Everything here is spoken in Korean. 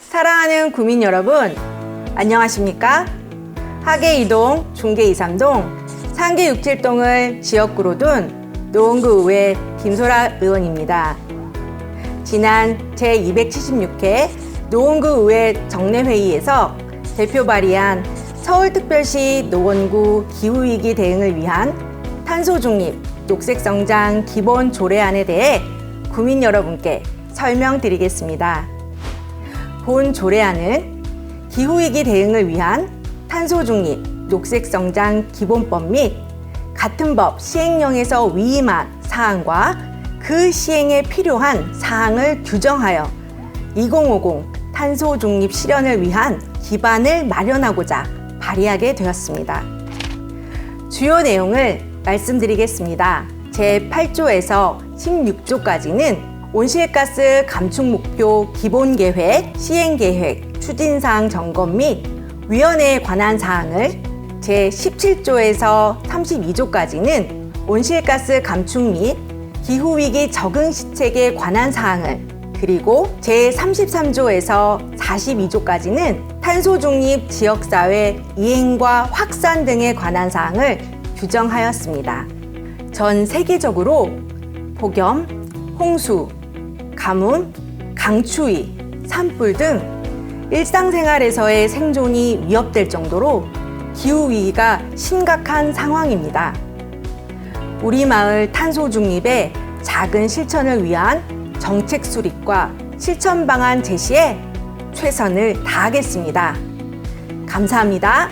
사랑하는 구민 여러분, 안녕하십니까? 하계 이동, 중계 이삼동, 상계 육칠동을 지역구로 둔 노원구 의회 김소라 의원입니다. 지난 제276회 노원구 의회 정례회의에서 대표 발의한 서울특별시 노원구 기후위기 대응을 위한 탄소 중립, 녹색 성장 기본 조례안에 대해 구민 여러분께 설명드리겠습니다. 본 조례안은 기후위기 대응을 위한 탄소 중립, 녹색 성장 기본법 및 같은 법 시행령에서 위임한 사항과 그 시행에 필요한 사항을 규정하여 2050 탄소 중립 실현을 위한 기반을 마련하고자 발의하게 되었습니다. 주요 내용을 말씀드리겠습니다. 제8조에서 16조까지는 온실가스 감축 목표 기본 계획, 시행 계획, 추진 사항 점검 및 위원회에 관한 사항을 제17조에서 32조까지는 온실가스 감축 및 기후위기 적응 시책에 관한 사항을 그리고 제33조에서 42조까지는 탄소 중립 지역사회 이행과 확산 등에 관한 사항을 규정하였습니다. 전 세계적으로 폭염, 홍수, 가뭄, 강추위, 산불 등 일상생활에서의 생존이 위협될 정도로 기후위기가 심각한 상황입니다. 우리 마을 탄소 중립의 작은 실천을 위한 정책 수립과 실천 방안 제시에 최선을 다하겠습니다. 감사합니다.